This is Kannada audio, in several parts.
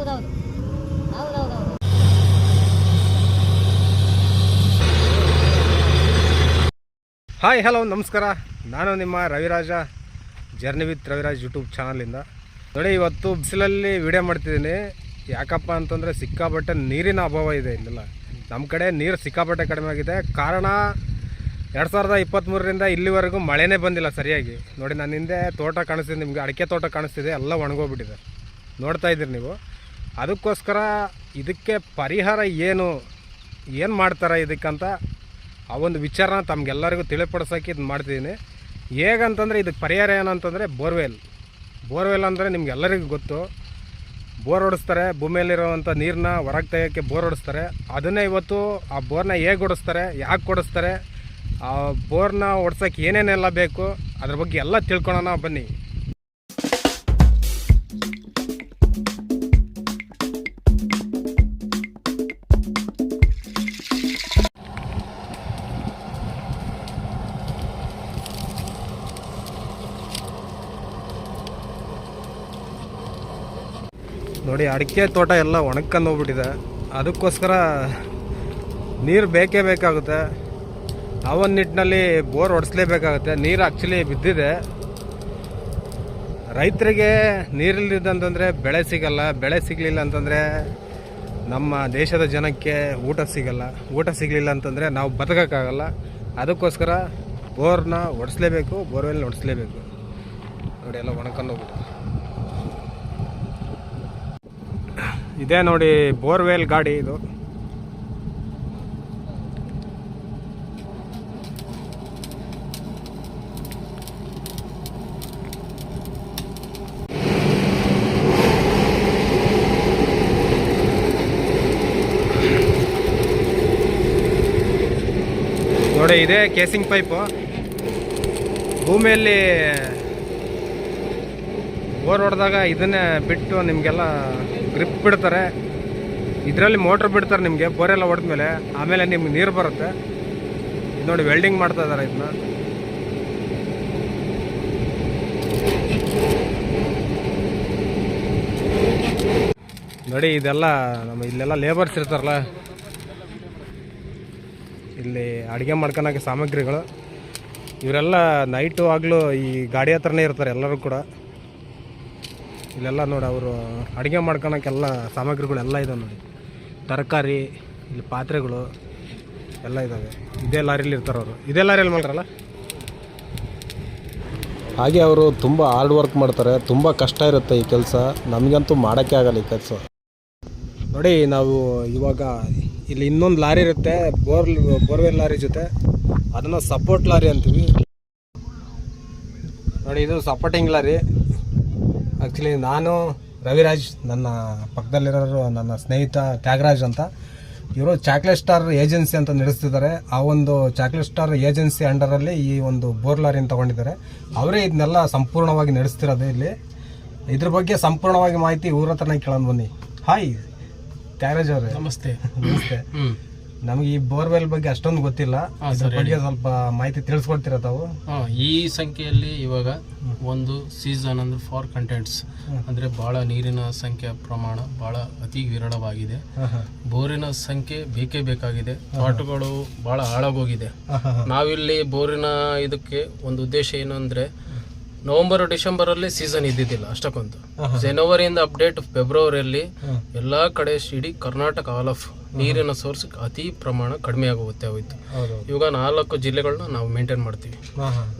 ಹೌದೌದು. ಹಾಯ್ ಹಲೋ ನಮಸ್ಕಾರ. ನಾನು ನಿಮ್ಮ Raviraja journey with Raviraj YouTube ಚಾನಲಿಂದ. ನೋಡಿ, ಇವತ್ತು ಬಿಸಿಲಲ್ಲಿ ವಿಡಿಯೋ ಮಾಡ್ತಿದ್ದೀನಿ. ಯಾಕಪ್ಪ ಅಂತಂದರೆ ಸಿಕ್ಕಾಪಟ್ಟೆ ನೀರಿನ ಅಭಾವ ಇದೆ ಇಲ್ಲೆಲ್ಲ. ನಮ್ಮ ಕಡೆ ನೀರು ಸಿಕ್ಕಾಪಟ್ಟೆ ಕಡಿಮೆ ಆಗಿದೆ. ಕಾರಣ, ಎರಡು ಸಾವಿರದ ಇಪ್ಪತ್ತ್ಮೂರರಿಂದ ಇಲ್ಲಿವರೆಗೂ ಮಳೆನೇ ಬಂದಿಲ್ಲ ಸರಿಯಾಗಿ. ನೋಡಿ ನನ್ನ ಹಿಂದೆ ತೋಟ ಕಾಣಿಸ್ತಿದೆ, ನಿಮಗೆ ಅಡಿಕೆ ತೋಟ ಕಾಣಿಸ್ತಿದೆ, ಎಲ್ಲ ಒಣಗೋಗ್ಬಿಟ್ಟಿದೆ. ನೋಡ್ತಾ ಇದ್ದೀರಿ ನೀವು. ಅದಕ್ಕೋಸ್ಕರ ಇದಕ್ಕೆ ಪರಿಹಾರ ಏನು ಏನು ಮಾಡ್ತಾರೆ ಇದಕ್ಕಂತ ಆ ಒಂದು ವಿಚಾರನ ತಮಗೆಲ್ಲರಿಗೂ ತಿಳಿಪಡಿಸೋಕೆ ಇದು ಮಾಡ್ತಿದ್ದೀನಿ. ಹೇಗಂತಂದರೆ ಇದಕ್ಕೆ ಪರಿಹಾರ ಏನಂತಂದರೆ ಬೋರ್ವೆಲ್. ಬೋರ್ವೆಲ್ ಅಂದರೆ ನಿಮ್ಗೆಲ್ಲರಿಗೂ ಗೊತ್ತು. ಬೋರ್ ಹೊಡಿಸ್ತಾರೆ ಭೂಮಿಯಲ್ಲಿರುವಂಥ ನೀರನ್ನ ಹೊರಗೆ ತೆಗೋಕ್ಕೆ ಬೋರ್ ಹೊಡಿಸ್ತಾರೆ ಅದನ್ನೇ ಇವತ್ತು ಆ ಬೋರ್ನ ಹೇಗೆ ಹೊಡಿಸ್ತಾರೆ ಯಾಕೆ ಹೊಡಿಸ್ತಾರೆ ಆ ಬೋರ್ನ ಹೊಡ್ಸೋಕ್ಕೆ ಏನೇನೆಲ್ಲ ಬೇಕು, ಅದ್ರ ಬಗ್ಗೆ ಎಲ್ಲ ತಿಳ್ಕೊಳೋಣ ಬನ್ನಿ. ನೋಡಿ, ಅಡಿಕೆ ತೋಟ ಎಲ್ಲ ಒಣಗ್ಕೊಂಡು ಹೋಗ್ಬಿಟ್ಟಿದೆ. ಅದಕ್ಕೋಸ್ಕರ ನೀರು ಬೇಕೇ ಬೇಕಾಗುತ್ತೆ. ಆ ಒಂದು ನಿಟ್ಟಿನಲ್ಲಿ ಬೋರ್ ಹೊಡಿಸ್ಲೇಬೇಕಾಗುತ್ತೆ ನೀರು ಆ್ಯಕ್ಚುಲಿ ಬಿದ್ದಿದೆ. ರೈತರಿಗೆ ನೀರಿಲ್ಲದಂತಂದರೆ ಬೆಳೆ ಸಿಗಲ್ಲ. ಬೆಳೆ ಸಿಗಲಿಲ್ಲ ಅಂತಂದರೆ ನಮ್ಮ ದೇಶದ ಜನಕ್ಕೆ ಊಟ ಸಿಗಲ್ಲ. ಊಟ ಸಿಗಲಿಲ್ಲ ಅಂತಂದರೆ ನಾವು ಬದುಕೋಕ್ಕಾಗಲ್ಲ. ಅದಕ್ಕೋಸ್ಕರ ಬೋರ್ನ ಹೊಡಿಸ್ಲೇಬೇಕು ಬೋರ್ವೆಲ್ ಒಡಿಸ್ಲೇಬೇಕು. ನೋಡಿ, ಎಲ್ಲ ಒಣಕೊಂಡು ಹೋಗ್ಬಿಟ್ಟು ಇದೇ ನೋಡಿ ಬೋರ್ವೆಲ್ ಗಾಡಿ ಇದು. ನೋಡಿ ಇದೇ ಕೇಸಿಂಗ್ ಪೈಪು ಭೂಮಿಯಲ್ಲಿ ಬೋರ್ ಹೊಡೆದಾಗ ಇದನ್ನೇ ಬಿಟ್ಟು ನಿಮಗೆಲ್ಲ ಗ್ರಿಪ್ ಬಿಡ್ತಾರೆ. ಇದರಲ್ಲಿ ಮೋಟ್ರ್ ಬಿಡ್ತಾರೆ ನಿಮಗೆ ಬೋರೆಲ್ಲ ಹೊಡೆದ್ಮೇಲೆ. ಆಮೇಲೆ ನಿಮ್ಗೆ ನೀರು ಬರುತ್ತೆ. ನೋಡಿ ವೆಲ್ಡಿಂಗ್ ಮಾಡ್ತಾ ಇದ್ದಾರೆ ಇದನ್ನ ನೋಡಿ ಇದೆಲ್ಲ ನಮ್ಮ ಇಲ್ಲೆಲ್ಲ ಲೇಬರ್ಸ್ ಇರ್ತಾರಲ್ಲ. ಇಲ್ಲಿ ಅಡುಗೆ ಮಾಡ್ಕೊಳಕ್ಕೆ ಸಾಮಗ್ರಿಗಳು. ಇವರೆಲ್ಲ ನೈಟು ಆಗಲೂ ಈ ಗಾಡಿ ಹತ್ರನೇ ಇರ್ತಾರೆ ಎಲ್ಲರೂ ಕೂಡ. ಇಲ್ಲೆಲ್ಲ ನೋಡಿ ಅವರು ಅಡುಗೆ ಮಾಡ್ಕೊಳಕ್ಕೆಲ್ಲ ಸಾಮಗ್ರಿಗಳೆಲ್ಲ ಇದೆ ನೋಡಿ. ತರಕಾರಿ ಇಲ್ಲಿ ಪಾತ್ರೆಗಳು ಎಲ್ಲ ಇದ್ದಾವೆ ಇದೇ ಲಾರಿಲಿ ಇರ್ತಾರೆ ಅವರು. ಇದೇ ಲಾರಿಯಲ್ಲಿ ಮಾಡ್ರಲ್ಲ ಹಾಗೆ ಅವರು ತುಂಬ ಹಾರ್ಡ್ ವರ್ಕ್ ಮಾಡ್ತಾರೆ. ತುಂಬ ಕಷ್ಟ ಇರುತ್ತೆ ಈ ಕೆಲಸ. ನಮಗಂತೂ ಮಾಡೋಕ್ಕೆ ಆಗಲ್ಲ ಈ ಕೆಲಸ. ನೋಡಿ ನಾವು ಇವಾಗ ಇಲ್ಲಿ ಇನ್ನೊಂದು ಲಾರಿ ಇರುತ್ತೆ ಬೋರ್ ಬೋರ್ವೆಲ್ ಲಾರಿ ಜೊತೆ. ಅದನ್ನು ಸಪೋರ್ಟ್ ಲಾರಿ ಅಂತೀವಿ. ನೋಡಿ ಇದು ಸಪೋರ್ಟಿಂಗ್ ಲಾರಿ. ಆ್ಯಕ್ಚುಲಿ ನಾನು ರವಿರಾಜ್ ನನ್ನ ಪಕ್ಕದಲ್ಲಿರೋರು ನನ್ನ ಸ್ನೇಹಿತ ತ್ಯಾಗರಾಜ್ ಅಂತ. ಇವರು ಚಾಕ್ಲೇಟ್ ಸ್ಟಾರ್ ಏಜೆನ್ಸಿ ಅಂತ ನಡೆಸ್ತಿದ್ದಾರೆ. ಆ ಒಂದು ಚಾಕ್ಲೇಟ್ ಸ್ಟಾರ್ ಏಜೆನ್ಸಿ ಅಂಡರಲ್ಲಿ ಈ ಒಂದು ಬೋರ್ಲಾರಿನ ತಗೊಂಡಿದ್ದಾರೆ. ಅವರೇ ಇದನ್ನೆಲ್ಲ ಸಂಪೂರ್ಣವಾಗಿ ನಡೆಸ್ತಿರೋದು ಇಲ್ಲಿ. ಇದ್ರ ಬಗ್ಗೆ ಸಂಪೂರ್ಣವಾಗಿ ಮಾಹಿತಿ ಊರ ಹತ್ರನೇ ಕೇಳೋಣ ಬನ್ನಿ. ಹಾಯ್ ತ್ಯಾಗರಾಜ್ ಅವರೇ. ನಮಸ್ತೆ. ನಮಸ್ತೆ. ನಮಗೆ ಈ ಬೋರ್ವೆಲ್ ಬಗ್ಗೆ ಅಷ್ಟೊಂದು ಗೊತ್ತಿಲ್ಲ. ಬಗ್ಗೆ ಸ್ವಲ್ಪ ಮಾಹಿತಿ ತಿಳಿಸ್ಕೊಡ್ತೀರಾ ತಾವು? ಹಾ, ಈ ಸಂಖ್ಯೆಯಲ್ಲಿ ಇವಾಗ ಒಂದು ಸೀಸನ್ ಅಂದ್ರೆ ಫಾರ್ ಕಂಟೆಂಟ್ಸ್ ಅಂದ್ರೆ ಬಹಳ ನೀರಿನ ಸಂಖ್ಯೆ ಪ್ರಮಾಣ ಬಹಳ ಅತಿ ವಿರಳವಾಗಿದೆ. ಬೋರಿನ ಸಂಖ್ಯೆ ಬೇಕೇ ಬೇಕಾಗಿದೆ. ತೋಟಗಳು ಬಹಳ ಹಾಳಾಗೋಗಿದೆ. ನಾವಿಲ್ಲಿ ಬೋರಿನ ಇದಕ್ಕೆ ಒಂದು ಉದ್ದೇಶ ಏನು ಅಂದ್ರೆ ನವೆಂಬರ್ ಡಿಸೆಂಬರ್ ಅಲ್ಲಿ ಸೀಸನ್ ಇದ್ದಿದ್ದಿಲ್ಲ ಅಷ್ಟಕ್ಕೊಂದು. ಜನವರಿಯಿಂದ ಅಪ್ಡೇಟ್ ಫೆಬ್ರವರಿಯಲ್ಲಿ ಎಲ್ಲಾ ಕಡೆ ಇಡೀ ಕರ್ನಾಟಕ ಆಲ್ ಆಫ್ ನೀರಿನ ಸೋರ್ಸ್ ಅತಿ ಪ್ರಮಾಣ ಕಡಿಮೆ ಆಗುತ್ತೆ ಹೋಯ್ತು. ಇವಾಗ ನಾಲ್ಕು ಜಿಲ್ಲೆಗಳನ್ನ ನಾವು ಮೇಂಟೈನ್ ಮಾಡ್ತೀವಿ.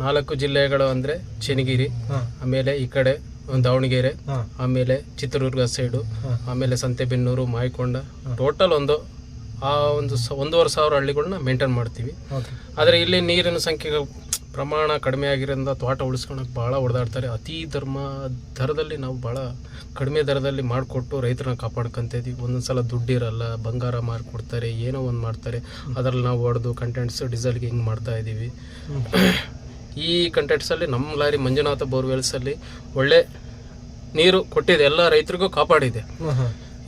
ನಾಲ್ಕು ಜಿಲ್ಲೆಗಳು ಅಂದ್ರೆ ಚೆನ್ನಗಿರಿ ಆಮೇಲೆ ಈ ಕಡೆ ದಾವಣಗೆರೆ ಆಮೇಲೆ ಚಿತ್ರದುರ್ಗ ಸೈಡು ಆಮೇಲೆ ಸಂತೆಬೆನ್ನೂರು ಮಾಯಕೊಂಡ ಟೋಟಲ್ ಒಂದು ಆ ಒಂದು ಒಂದೂವರೆ ಸಾವಿರ ಹಳ್ಳಿಗಳನ್ನ ಮೇಂಟೈನ್ ಮಾಡ್ತೀವಿ. ಆದರೆ ಇಲ್ಲಿ ನೀರಿನ ಸಂಖ್ಯೆ ಪ್ರಮಾಣ ಕಡಿಮೆ ಆಗಿರೋದ್ರಿಂದ ತೋಟ ಉಳಿಸ್ಕೊಳಕ್ಕೆ ಭಾಳ ಹೊಡೆದಾಡ್ತಾರೆ ಅತಿ ಧರ್ಮ, ದರದಲ್ಲಿ ನಾವು ಭಾಳ ಕಡಿಮೆ ದರದಲ್ಲಿ ಮಾಡಿಕೊಟ್ಟು ರೈತರನ್ನ ಕಾಪಾಡ್ಕೊಂತ ಇದೀವಿ. ಒಂದೊಂದು ಸಲ ದುಡ್ಡಿರಲ್ಲ, ಬಂಗಾರ ಮಾರಿಕೊಡ್ತಾರೆ, ಏನೋ ಒಂದು ಮಾಡ್ತಾರೆ. ಅದರಲ್ಲಿ ನಾವು ಹೊಡೆದು ಕಂಟೆಂಟ್ಸ್ ಡೀಸೆಲ್ಗೆ ಹಿಂಗೆ ಮಾಡ್ತಾ ಇದ್ದೀವಿ ಈ ಕಂಟೆಂಟ್ಸಲ್ಲಿ ನಮ್ಮ ಲಾರಿ ಮಂಜುನಾಥ ಬೋರ್ವೆಲ್ಸಲ್ಲಿ ಒಳ್ಳೆ ನೀರು ಕೊಟ್ಟಿದೆ. ಎಲ್ಲ ರೈತರಿಗೂ ಕಾಪಾಡಿದೆ.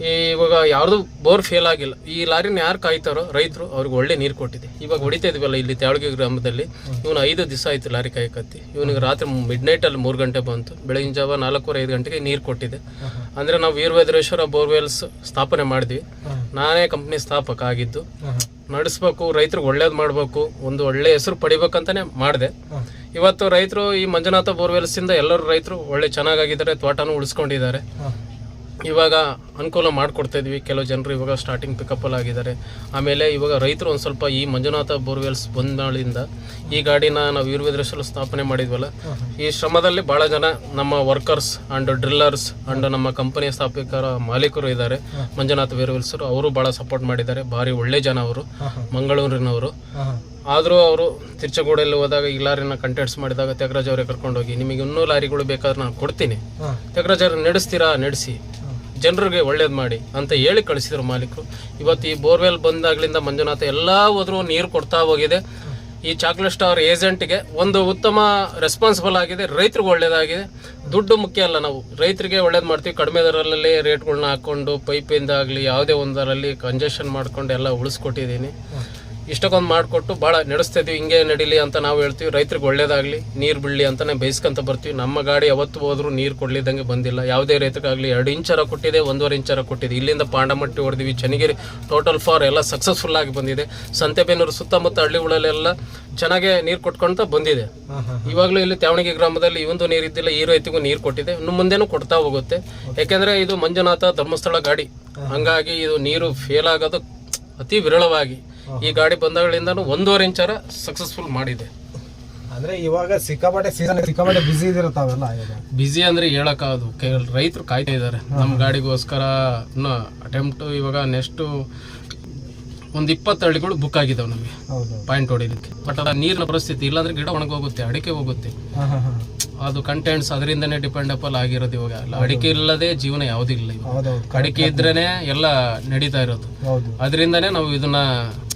ಈ ಇವಾಗ ಯಾರ್ದು ಬೋರ್ ಫೇಲ್ ಆಗಿಲ್ಲ. ಈ ಲಾರಿನ ಯಾರು ಕಾಯ್ತಾರೋ ರೈತರು ಅವ್ರಿಗೆ ಒಳ್ಳೆ ನೀರು ಕೊಟ್ಟಿದೆ. ಇವಾಗ ಹೊಡಿತಾ ಇದೀವಲ್ಲ ಇಲ್ಲಿ ತ್ಯಾಳಗಿ ಗ್ರಾಮದಲ್ಲಿ. ಇವನು ಐದು ದಿವಸ ಆಯ್ತು ಲಾರಿ ಕಾಯಕತ್ತಿ. ಇವನಿಗೆ ರಾತ್ರಿ ಮಿಡ್ ನೈಟಲ್ಲಿ ಮೂರು ಗಂಟೆ ಬಂತು. ಬೆಳಗಿನ ಜಾವ ನಾಲ್ಕೂವರೆ, ಐದು ಗಂಟೆಗೆ ನೀರು ಕೊಟ್ಟಿದೆ. ಅಂದರೆ ನಾವು ವೀರಭದ್ರೇಶ್ವರ ಬೋರ್ವೆಲ್ಸ್ ಸ್ಥಾಪನೆ ಮಾಡಿದ್ವಿ. ನಾನೇ ಕಂಪ್ನಿ ಸ್ಥಾಪಕ ಆಗಿದ್ದು. ನಡೆಸ್ಬೇಕು, ರೈತರಿಗೆ ಒಳ್ಳೇದು ಮಾಡಬೇಕು, ಒಂದು ಒಳ್ಳೆ ಹೆಸರು ಪಡಿಬೇಕಂತಾನೆ ಮಾಡಿದೆ. ಇವತ್ತು ರೈತರು ಈ ಮಂಜುನಾಥ ಬೋರ್ವೆಲ್ಸಿಂದ ಎಲ್ಲರೂ ರೈತರು ಒಳ್ಳೆ ಚೆನ್ನಾಗಾಗಿದ್ದಾರೆ, ತೋಟನೂ ಉಳಿಸ್ಕೊಂಡಿದ್ದಾರೆ. ಇವಾಗ ಅನುಕೂಲ ಮಾಡಿಕೊಡ್ತಾ ಇದ್ವಿ ಕೆಲವು ಜನರು ಇವಾಗ ಸ್ಟಾರ್ಟಿಂಗ್ ಪಿಕಪ್ಪಲ್ಲಿ ಆಗಿದ್ದಾರೆ. ಆಮೇಲೆ ಇವಾಗ ರೈತರು ಒಂದು ಸ್ವಲ್ಪ ಈ ಮಂಜುನಾಥ ಬೋರ್ವೆಲ್ಸ್ ಬಂದಾಳಿಂದ ಈ ಗಾಡಿನ ನಾವು ವೀರಭದ್ರೇಶ್ವರ ಸ್ಥಾಪನೆ ಮಾಡಿದ್ವಲ್ಲ, ಈ ಶ್ರಮದಲ್ಲಿ ಭಾಳ ಜನ ನಮ್ಮ ವರ್ಕರ್ಸ್ ಆ್ಯಂಡ್ ಡ್ರಿಲ್ಲರ್ಸ್ ಆ್ಯಂಡ್ ನಮ್ಮ ಕಂಪನಿಯ ಸ್ಥಾಪಕರ ಮಾಲೀಕರು ಇದ್ದಾರೆ. ಮಂಜುನಾಥ ಬೋರ್ವೆಲ್ಸರು ಅವರು ಭಾಳ ಸಪೋರ್ಟ್ ಮಾಡಿದ್ದಾರೆ. ಭಾರಿ ಒಳ್ಳೆ ಜನ ಅವರು, ಮಂಗಳೂರಿನವರು. ಆದರೂ ಅವರು ತಿರ್ಚಗೋಡಲ್ಲಿ ಹೋದಾಗ ಈ ಲಾರಿನ ಕಂಟೆಂಟ್ಸ್ ಮಾಡಿದಾಗ ತ್ಯಾಗರಾಜ್ ಅವರೇ ಕರ್ಕೊಂಡೋಗಿ, ನಿಮಗೆ ಇನ್ನೂ ಲಾರಿಗಳು ಬೇಕಾದ್ರೆ ನಾನು ಕೊಡ್ತೀನಿ. ತ್ಯಾಗರಾಜ್ ಅವ್ರು ನಡೆಸ್ತೀರಾ? ನಡೆಸಿ. ಜನರಿಗೆ ಒಳ್ಳೇದು ಮಾಡಿ ಅಂತ ಹೇಳಿ ಕಳಿಸಿದ್ರು ಮಾಲೀಕರು. ಇವತ್ತು ಈ ಬೋರ್ವೆಲ್ ಬಂದಾಗಲಿಂದ ಮಂಜುನಾಥ ಎಲ್ಲ ಹೋದರೂ ನೀರು ಕೊಡ್ತಾ ಹೋಗಿದೆ. ಈ ಚಾಕ್ಲೇಟ್ ಸ್ಟಾರ್ ಏಜೆಂಟ್ಗೆ ಒಂದು ಉತ್ತಮ ರೆಸ್ಪಾನ್ಸಿಬಲ್ ಆಗಿದೆ. ರೈತರಿಗೆ ಒಳ್ಳೇದಾಗಿದೆ. ದುಡ್ಡು ಮುಖ್ಯ ಅಲ್ಲ ನಾವು. ರೈತರಿಗೆ ಒಳ್ಳೇದು ಮಾಡ್ತೀವಿ. ಕಡಿಮೆ ದರದಲ್ಲಿ ರೇಟ್ಗಳನ್ನ ಹಾಕ್ಕೊಂಡು ಪೈಪಿಂದ ಆಗಲಿ, ಯಾವುದೇ ಒಂದರಲ್ಲಿ ಕಂಜೆಷನ್ ಮಾಡ್ಕೊಂಡು ಎಲ್ಲ ಉಳಿಸ್ಕೊಟ್ಟಿದ್ದೀನಿ. ಇಷ್ಟಕ್ಕೊಂದು ಮಾಡಿಕೊಟ್ಟು ಭಾಳ ನಡೆಸ್ತಾ ಇದೀವಿ ಹಿಂಗೆ ನಡೀಲಿ ಅಂತ ನಾವು ಹೇಳ್ತೀವಿ. ರೈತರಿಗೆ ಒಳ್ಳೇದಾಗಲಿ ನೀರು ಬಿಡಲಿ ಅಂತಲೇ ಬೇಯಿಸ್ಕೊಂತ ಬರ್ತೀವಿ. ನಮ್ಮ ಗಾಡಿ ಯಾವತ್ತು ಹೋದ್ರು ನೀರು ಕೊಡ್ಲಿದ್ದಂಗೆ ಬಂದಿಲ್ಲ. ಯಾವುದೇ ರೈತರಿಗಾಗಲಿ ಎರಡು ಇಂಚರ ಕೊಟ್ಟಿದೆ ಒಂದೂವರೆ ಇಂಚರ ಕೊಟ್ಟಿದೆ. ಇಲ್ಲಿಂದ ಪಾಂಡಮಟ್ಟಿ ಹೊಡೆದಿವಿ ಚನ್ನಗಿರಿ ಟೋಟಲ್ ಫಾರ್ ಎಲ್ಲ ಸಕ್ಸಸ್ಫುಲ್ ಆಗಿ ಬಂದಿದೆ. ಸಂತೆಬೇನೂರು ಸುತ್ತಮುತ್ತ ಹಳ್ಳಿಗಳಲ್ಲೆಲ್ಲ ಚೆನ್ನಾಗೆ ನೀರು ಕೊಟ್ಕೊಳ್ತಾ ಬಂದಿದೆ. ಇವಾಗಲೂ ಇಲ್ಲಿ ತ್ಯಾವಣಿಗೆ ಗ್ರಾಮದಲ್ಲಿ ಇವೊಂದು ಒಂದು ನೀರು ಇದ್ದಿಲ್ಲ ಈ ರೈತಿಗೂ ನೀರು ಕೊಟ್ಟಿದೆ. ಇನ್ನು ಮುಂದೆನೂ ಕೊಡ್ತಾ ಹೋಗುತ್ತೆ. ಯಾಕೆಂದರೆ ಇದು ಮಂಜುನಾಥ ಧರ್ಮಸ್ಥಳ ಗಾಡಿ. ಹಂಗಾಗಿ ಇದು ನೀರು ಫೇಲ್ ಆಗೋದು ಅತಿ ವಿರಳವಾಗಿ. ಈ ಗಾಡಿ ಬಂದಾಗಳಿಂದನೂ ಒಂದೂವರೆ ಇಂಚರ ಸಕ್ಸಸ್ಫುಲ್ ಮಾಡಿದೆ. ಅಂದ್ರೆ ಇವಾಗ ಸಿಕ್ಕಾಪಟ್ಟೆ ಸೀಸನ್ ಸಿಕ್ಕಾಪಟ್ಟೆ ಬಿಸಿ ಇದಿರುತ್ತಾವೆಲ್ಲ ಈಗ ಬಿಸಿ ಅಂದ್ರೆ ಹೇಳಕ್ಕಾಗದು. ರೈತರು ಕಾಯ್ತಾ ಇದ್ದಾರೆ. ನಮ್ಮ ಗಾಡಿಗೋಸ್ಕರ ಅಟೆಂಪ್ಟ್ ಇವಾಗ ನೆಕ್ಸ್ಟ್ ಒಂದು ಇಪ್ಪತ್ತು ಹಳ್ಳಿಗಳು ಬುಕ್ ಆಗಿದ್ದಾವೆ ನಮಗೆ. ಪಾಯಿಂಟ್ ಹೊಡಿಲಿಕ್ಕೆ. ಬಟ್ ಅದ ನೀರಿನ ಪರಿಸ್ಥಿತಿ ಇಲ್ಲಾಂದ್ರೆ ಗಿಡ ಒಣಗೋಗುತ್ತೆ ಅಡಿಕೆ ಹೋಗುತ್ತೆ. ಅದು ಕಂಟೆಂಟ್ಸ್ ಅದರಿಂದನೇ ಡಿಪೆಂಡಬಲ್ ಆಗಿರೋದು ಇವಾಗ. ಅಡಿಕೆ ಇಲ್ಲದೆ ಜೀವನ ಯಾವುದೂ ಇಲ್ಲ ಇವಾಗ. ಅಡಿಕೆ ಇದ್ರೇನೆ ಎಲ್ಲ ನಡೀತಾ ಇರೋದು. ಅದರಿಂದನೇ ನಾವು ಇದನ್ನ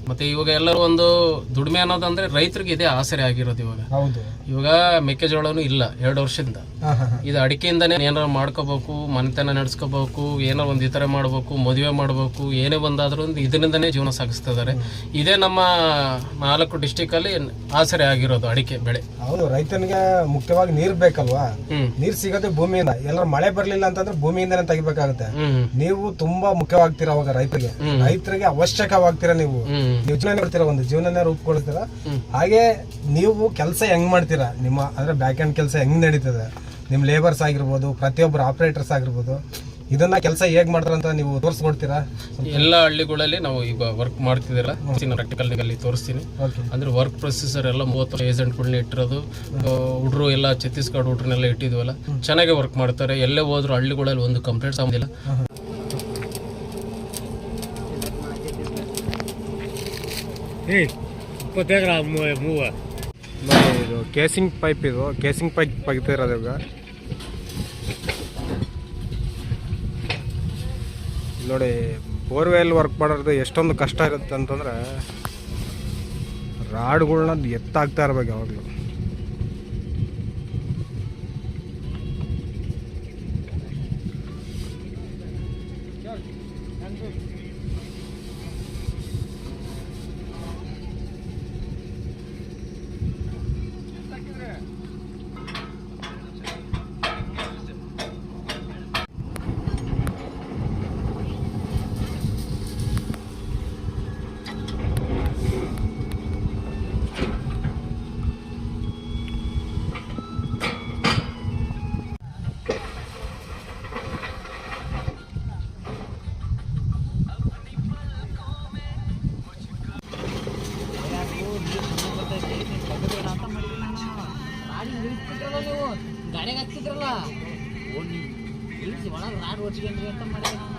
ಮತ್ತೆ ಇವಾಗ ಎಲ್ಲರೂ ಒಂದು ದುಡಿಮೆ ಅನ್ನೋದಂದ್ರೆ ರೈತರಿಗೆ ಇದೇ ಆಸರೆ ಆಗಿರೋದು ಇವಾಗ. ಹೌದು. ಇವಾಗ ಮೆಕ್ಕೆಜೋಳನೂ ಇಲ್ಲ ಎರಡು ವರ್ಷದಿಂದ. ಇದು ಅಡಿಕೆಯಿಂದನೇ ಏನಾರು ಮಾಡ್ಕೋಬೇಕು ಮನೆತನ ನಡೆಸ್ಕೋಬೇಕು ಏನೋ ಒಂದು ಥರ ಮಾಡ್ಬೇಕು ಮದುವೆ ಮಾಡ್ಬೇಕು ಏನೇ ಬಂದಾದ್ರೂ ಒಂದು ಇದರಿಂದನೇ ಜೀವನ ಸಾಗಿಸ್ತಾ ಇದಾರೆ. ಇದೇ ನಮ್ಮ ನಾಲ್ಕು ಡಿಸ್ಟಿಕಲ್ಲಿ ಆಸರೆ ಆಗಿರೋದು ಅಡಿಕೆ ಬೆಳೆ. ಹೌದು ರೈತನಿಗೆ ಮುಖ್ಯವಾಗಿ ನೀರ್ ಬೇಕಲ್ವಾ? ನೀರ್ ಸಿಗೋದೇ ಭೂಮಿಯಿಂದ. ಎಲ್ಲರೂ ಮಳೆ ಬರ್ಲಿಲ್ಲ ಅಂತಂದ್ರೆ ಭೂಮಿಯಿಂದನೇ ತೆಗಿಬೇಕಾಗುತ್ತೆ. ನೀವು ತುಂಬಾ ಮುಖ್ಯವಾಗ್ತೀರಾ ಅವಾಗ ರೈತರಿಗೆ. ರೈತರಿಗೆ ಅವಶ್ಯಕವಾಗ್ತೀರಾ ನೀವು? ನೀವು ಜೀವನ ಮಾಡ್ತೀರಾ ಒಂದು ಜೀವನನೇ ರೂಪುಗೊಳ್ತೀರಾ. ಹಾಗೆ ನೀವು ಕೆಲಸ ಹೆಂಗ್ ಮಾಡ್ತೀರಾ? ನಿಮ್ಮ ಅಂದ್ರೆ ಬ್ಯಾಕ್ ಹ್ಯಾಂಡ್ ಕೆಲಸ ಹೆಂಗ್ ನಡೀತದೆ? ನಿಮ್ ಲೇಬರ್ಸ್ ಆಗಿರ್ಬೋದು ಪ್ರತಿಯೊಬ್ಬರು ಆಪರೇಟರ್ಸ್ ಆಗಿರ್ಬೋದು ಇದನ್ನ ಕೆಲಸ ಹೇಗ್ ಮಾಡ್ತಾರಂತ ನೀವು ತೋರಿಸ್ಕೊಡ್ತೀರಾ? ಎಲ್ಲ ಹಳ್ಳಿಗಳಲ್ಲಿ ನಾವು ಈಗ ವರ್ಕ್ ಮಾಡ್ತಿದ್ದೀರ ಪ್ರಾಕ್ಟಿಕಲ್ ಅಲ್ಲಿ ತೋರಿಸ್ತೀನಿ. ಅಂದ್ರೆ ವರ್ಕ್ ಪ್ರೊಸೆಸರ್ ಎಲ್ಲ ಮೂವತ್ತು ಏಜೆಂಟ್ಗಳನ್ನ ಇಟ್ಟಿರೋದು ಹುಡ್ರು ಎಲ್ಲ ಛತ್ತೀಸ್ಗಢ ಹುಡ್ರನ್ನೆಲ್ಲ ಇಟ್ಟಿದ್ವಲ್ಲ? ಚೆನ್ನಾಗಿ ವರ್ಕ್ ಮಾಡ್ತಾರೆ. ಎಲ್ಲೇ ಹೋದ್ರು ಹಳ್ಳಿಗಳಲ್ಲಿ ಒಂದು ಕಂಪ್ಲೇಂಟ್ಸ್ ಆಗೋದಿಲ್ಲ ನೋಡಿ, ಇದು ಕೇಸಿಂಗ್ ಪೈಪ್ ಇದು. ಕೇಸಿಂಗ್ ಪೈಪ್ ತೆಗಿತಿರೋದು ಇವಾಗ. ನೋಡಿ ಬೋರ್ವೆಲ್ ವರ್ಕ್ ಮಾಡೋದು ಎಷ್ಟೊಂದು ಕಷ್ಟ ಇರುತ್ತೆ ಅಂತಂದ್ರೆ ರಾಡ್ಗಳನ್ನ ಎತ್ತಾಗ್ತಾ ಇರ್ಬೇಕು ಯಾವಾಗಲೂ. ಗಾಡಿಗೆ ಹಚ್ಚಿದ್ರಲ್ಲ ಓ ಒಳಗೆ ರಾಡ್ ಅಂತ ಮಾಡಿದೆ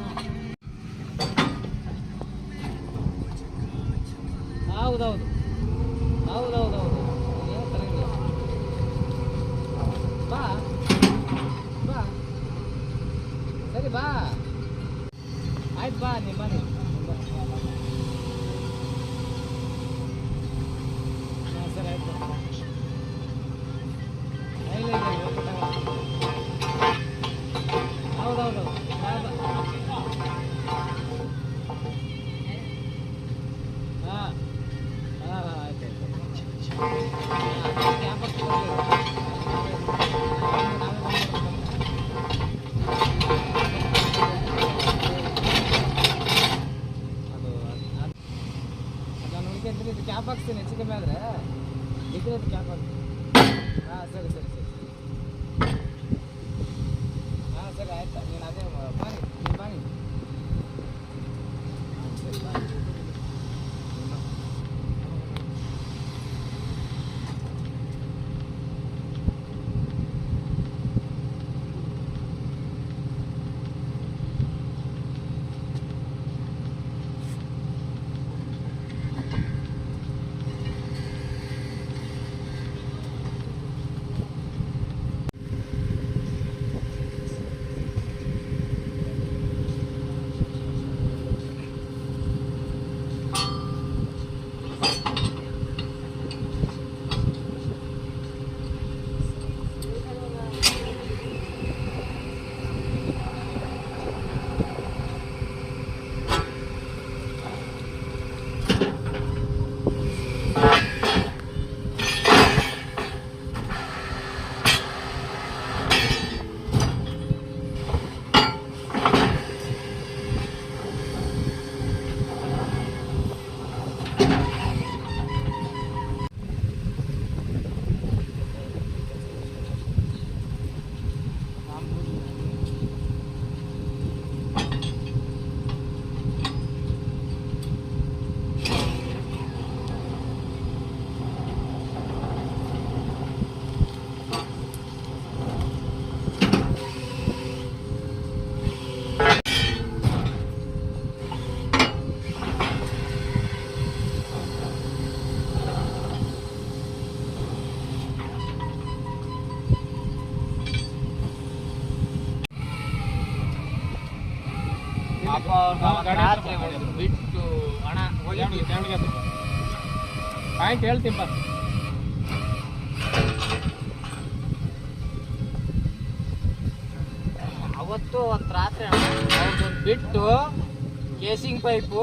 ಅದಕ್ಕೆ ಇದು ಕ್ಯಾಪ್ ಹಾಕ್ತೀನಿ ಹೆಚ್ಚು ಕಮ್ಮಿ ಆದರೆ. ಇದ್ರದ್ದು ಕ್ಯಾಪ್ ಹಾಕ್ತೀನಿ. ಹಾಂ, ಸರಿ ಸರಿ ಸರಿ. ಹಾಂ, ಸರಿ, ಆಯ್ತು. ನೀನು ಅದೇ ಮಾಡಿ. ಪಾಪ ಬಿಟ್ಟು ಹಣ ಪಾಯಿಂಟ್ ಹೇಳ್ತೀನಿ ಬಾ. ಅವತ್ತು ಒಂದು ರಾತ್ರಿ ಬಿಟ್ಟು ಕೇಸಿಂಗ್ ಪೈಪು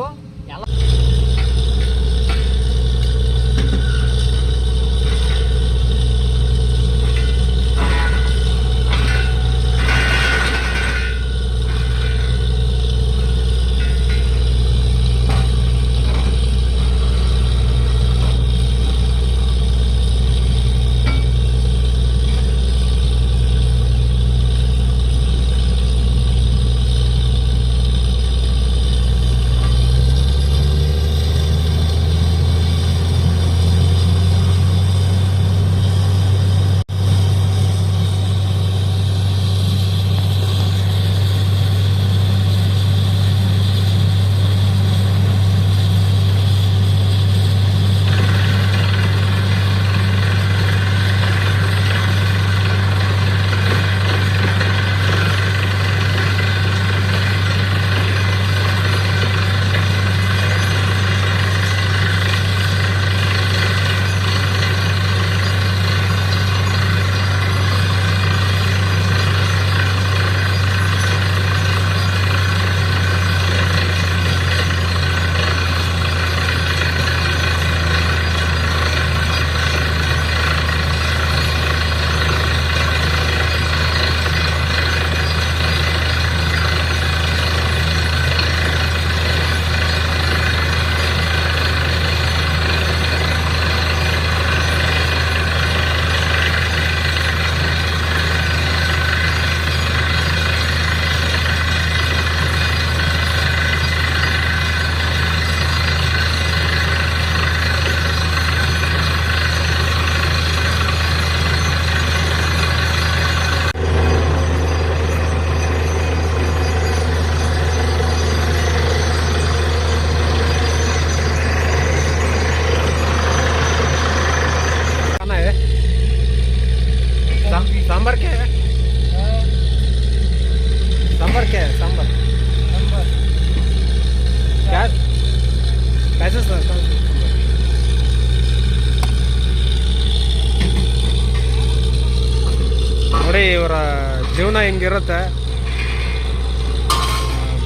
ಜೀವನ ಹಿಂಗಿರುತ್ತೆ.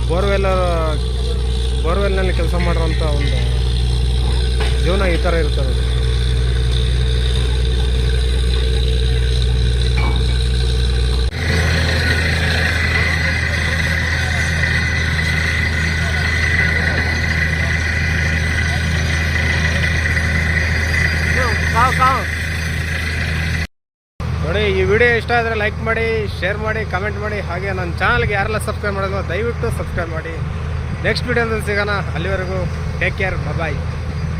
ಬೋರ್ವೆಲ್ ಬೋರ್ವೆಲ್ನಲ್ಲಿ ಕೆಲಸ ಮಾಡಿರೋಂಥ ಒಂದು ಜೀವನ ಈ ಥರ ಇರ್ತದೆ ನೋಡಿ ಈ ವಿಡಿಯೋ ಇಷ್ಟ ಆದರೆ ಲೈಕ್ ಮಾಡಿ, ಶೇರ್ ಮಾಡಿ, ಕಮೆಂಟ್ ಮಾಡಿ, ಹಾಗೆ ನನ್ನ ಚಾನಲ್ಗೆ ಯಾರೆಲ್ಲ ಸಬ್ಸ್ಕ್ರೈಬ್ ಮಾಡೋದು ದಯವಿಟ್ಟು ಸಬ್ಸ್ಕ್ರೈಬ್ ಮಾಡಿ. ನೆಕ್ಸ್ಟ್ ವಿಡಿಯೋದಲ್ಲಿ ಸಿಗೋಣ. ಅಲ್ಲಿವರೆಗೂ ಟೇಕ್ ಕೇರ್. ಬಾಯ್